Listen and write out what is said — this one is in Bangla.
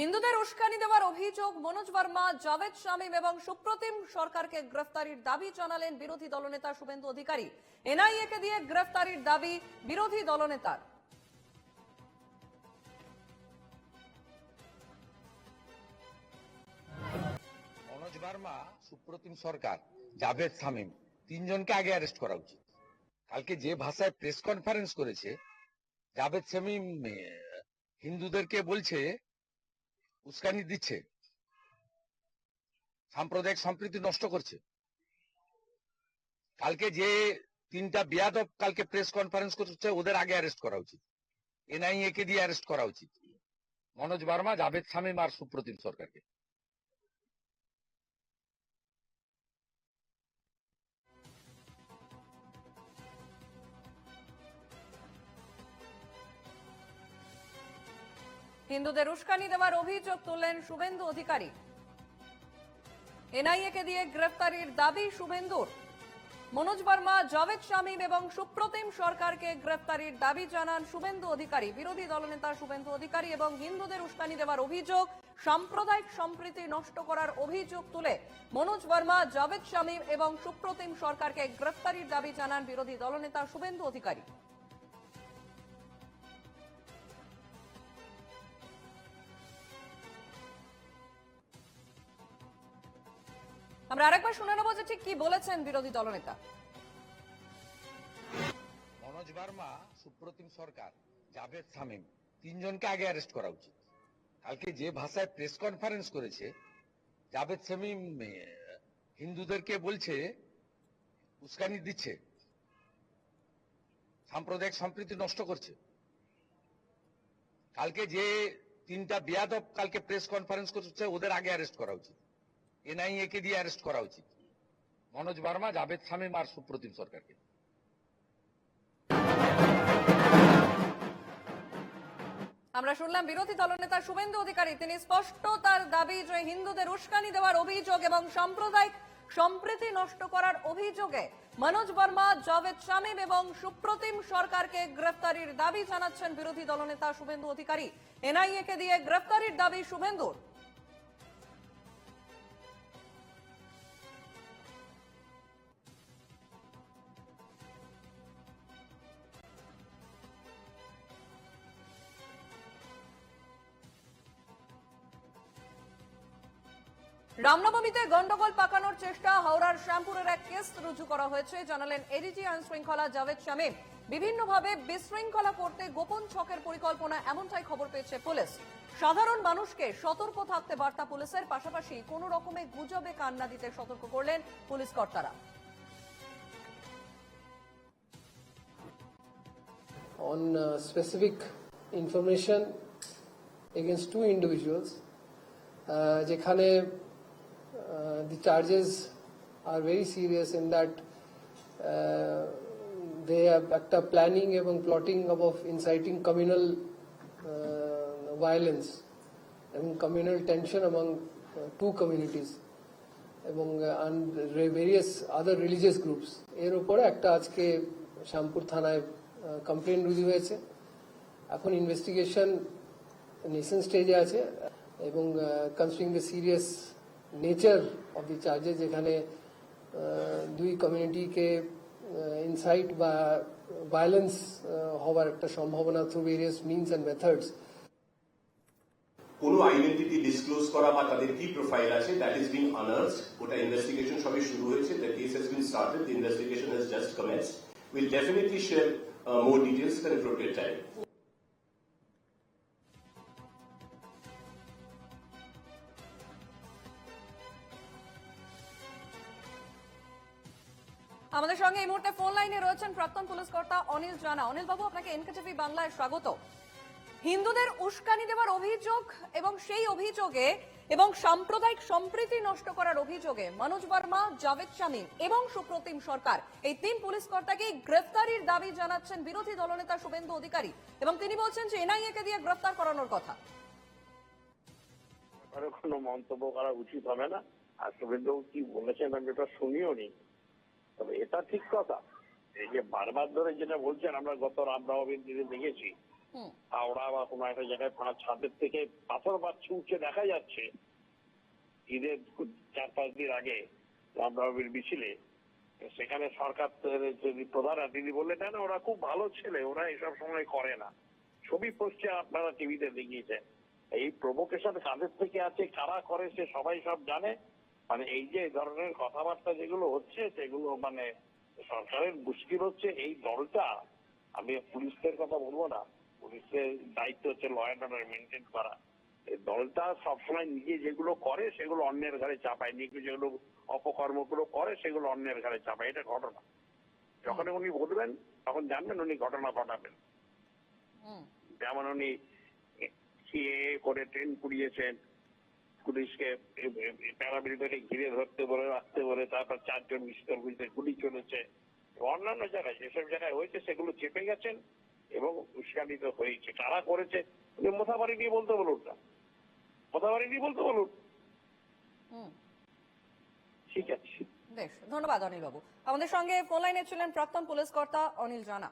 হিন্দুদের উস্কানি দেওয়ার অভিযোগ মনোজ বর্মা, জাভেদ শামীম এবং সুপ্রতিম সরকারকে গ্রেফতারির দাবি জানালেন বিরোধী দলনেতা শুভেন্দু অধিকারী। এনআইএ কে দিয়ে গ্রেফতারির দাবি বিরোধী দলনেতার। মনোজ বার্মা, সুপ্রতিম সরকার, জাভেদ শামীম, তিনজনকে আগে অ্যারেস্ট করা উচিত। কালকে যে ভাষায় প্রেস কনফারেন্স করেছে, জাভেদ শামীম হিন্দুদেরকে বলছে উস্কানি দিচ্ছে। সাম্প্রদায়িক সম্প্রীতি নষ্ট করছে। কালকে যে তিনটা বিয়াদব কালকে প্রেস কনফারেন্স করছে, ওদের আগে অ্যারেস্ট করা উচিত। এনআইএ কে দিয়ে অ্যারেস্ট করা উচিত। মনোজ বার্মা, জাভেদ শামীম আর সুপ্রতিম সরকারকে। হিন্দুদের উস্কানি দেওয়ার অভিযোগ তুললেন শুভেন্দু অধিকারী। এনআইএ কে দিয়ে গ্রেফতারির দাবি শুভেন্দুর। মনোজ বর্মা, জাভেদ শামীম এবং সুপ্রতিম সরকারকে গ্রেফতারির দাবি জানান শুভেন্দু অধিকারী। বিরোধী দলনেতা শুভেন্দু অধিকারী এবং হিন্দুদের উস্কানি দেওয়ার অভিযোগ সাম্প্রদায়িক সম্প্রীতি নষ্ট করার অভিযোগ তুলে মনোজ বর্মা, জাভেদ শামীম এবং সুপ্রতিম সরকারকে গ্রেফতারির দাবি জানান বিরোধী দলনেতা শুভেন্দু অধিকারী। আমরা আরেকবার শুনে নেব যে ঠিক কি বলেছেন বিরোধী দলনেতা। মনোজ বার্মা সুপ্রতিম সরকার জাভেদ শামীম তিনজনকে আগে অ্যারেস্ট করা উচিত। কালকে যে ভাষায় প্রেস কনফারেন্স করেছে জাভেদ আহ, হিন্দুদেরকে বলছে উস্কানি দিচ্ছে সাম্প্রদায়িক সম্প্রীতি নষ্ট করছে। কালকে যে তিনটা বিয়াদব কালকে প্রেস কনফারেন্স করছে ওদের আগে অ্যারেস্ট করা উচিত। এনআইএ কে দিয়ে অ্যারেস্ট করা উচিত। মনোজ বার্মা, জাভেদ শামীম আর সুপ্রতিম সরকারকে। আমরা শুনলাম বিরোধী দলনেতা শুভেন্দু অধিকারী, তিনি স্পষ্ট তার দাবি যে হিন্দুদের উস্কানি দেওয়ার অভিযোগ এবং সাম্প্রদায়িক সম্প্রীতি নষ্ট করার অভিযোগে মনোজ বর্মা, জাভেদ শামীম এবং সুপ্রতিম সরকারকে গ্রেফতারির দাবি জানাচ্ছেন বিরোধী দলনেতা শুভেন্দু অধিকারী। এনআইএ কে দিয়ে গ্রেফতারির দাবি শুভেন্দুর। রামনবমীতে গন্ডগোল পাকানোর চেষ্টা হাওড়ার শ্যামপুরের এক কেস রুজু করা হয়েছে। জানালেন এডিজি আইন শৃঙ্খলা জাভেদ শামীম। বিভিন্নভাবে বিশৃঙ্খলা করতে গোপন ছকের পরিকল্পনা এমনটাই খবর পেয়েছে পুলিশ। সাধারণ মানুষকে সতর্ক থাকতে বার্তা পুলিশের পাশাপাশি কোনো রকমে গুজবে কান্না দিতে সতর্ক করলেন পুলিশ কর্তারা। On uh, specific information against two individuals uh, যেখানে uh, the charges are very serious in that uh, they have একটা planning এবং plotting of inciting communal uh, violence এবং communal tension among uh, two communities এবং ভেরিয়াস আদার রিলিজিয়াস গ্রুপস এর উপরে একটা আজকে শ্যামপুর থানায় কমপ্লেন রুজু হয়েছে এখন ইনভেস্টিগেশন নেশন স্টেজে আছে এবং considering the serious nature of the charges যেখানে দুই কমিউনিটিকে ইনসাইট বা ভায়োলেন্স হওয়ার একটা সম্ভাবনা through various means and methods কোনো আইডেন্টিটি ডিসক্লোজ করা বা তাদের কি প্রোফাইল আছে দ্যাট ইজ বিং আনার্স ওটা ইনভেস্টিগেশন সবই শুরু হয়েছে। The case has been started the investigation has just commenced will definitely share more details at appropriate time আমাদের সঙ্গে এই মুহূর্তে ফোন লাইনে রয়েছেন প্রাক্তন পুলিশ কর্তা অনিল জানা। অনিল বাবু, আপনাকে এনকেটিভি বাংলায় স্বাগত। হিন্দুদের উস্কানি দেওয়ার অভিযোগ এবং সেই অভিযোগে এবং সাম্প্রদায়িক সম্প্রীতি নষ্ট করার অভিযোগে মনোজ বর্মা, জাভেদ শামীম এবং সুপ্রতিম সরকার। এই তিন পুলিশ কর্তাকে গ্রেফতারির দাবি জানাচ্ছেন বিরোধী দলনেতা শুভেন্দু অধিকারী এবং তিনি বলছেন যে এনআইএ কে দিয়ে গ্রেফতার করানোর কথা। কোনো মন্তব্য করা উচিত হবে না। আর শুভেন্দু কি বলেছেন আমি ওটা শুনিও নি। তবে এটা ঠিক কথা। এই যে বারবার ধরে যেটা বলছেন আমরা গত রামনবমীর দিনে দেখেছি হাওড়া বা কোনো একটা জায়গায় পাঁচ ছাদের থেকে পাথর বা ছুঁচে দেখা যাচ্ছে। ঈদের চার পাঁচ দিন আগে রামনবমীর মিছিলে সেখানে সরকার যদি প্রধান তিনি বললেন না, ওরা খুব ভালো ছেলে ওরা এসব সময় করে না। ছবি পোস্টে আপনারা টিভিতে দেখিয়েছেন। এই প্রভোকেশন কাদের থেকে আছে কারা করে সে সবাই সব জানে। মানে এই যে ধরনের কথাবার্তা যেগুলো হচ্ছে সেগুলো মানে সরকারের মুশকিল হচ্ছে। এই দলটা আমি পুলিশের কথা বলব না পুলিশের দায়িত্ব হচ্ছে ল অ্যান্ড অর্ডার মেনটেন করা। এই দলটা সবসময় নিজে যেগুলো করে সেগুলো অন্যের ঘরে চাপায়। নিজে যেগুলো অপকর্মগুলো করে সেগুলো অন্যের ঘরে চাপায়। এটা ঘটনা। যখন উনি বলবেন তখন জানবেন উনি ঘটনা ঘটাবেন। যেমন উনি সিএ করে ট্রেন কুড়িয়েছেন পুলিশকে প্যারামিলিটারি ঘিরে ধরতে বলে রাখতে বলে তারপর চারজন বুঝতে গুলি চলেছে। অন্যান্য জায়গায় যেসব জায়গায় হয়েছে সেগুলো চেপে গেছেন এবং উস্কানিত হয়েছে। কারা করেছে? মোথাবাড়ি নিয়ে বলতে বলুন না। মোথাবাড়ি নিয়ে বলতে বলুন। ঠিক আছে। বেশ ধন্যবাদ অনিল বাবু আমাদের সঙ্গে ফোন লাইনে ছিলেন প্রাক্তন পুলিশ কর্তা অনিল জানা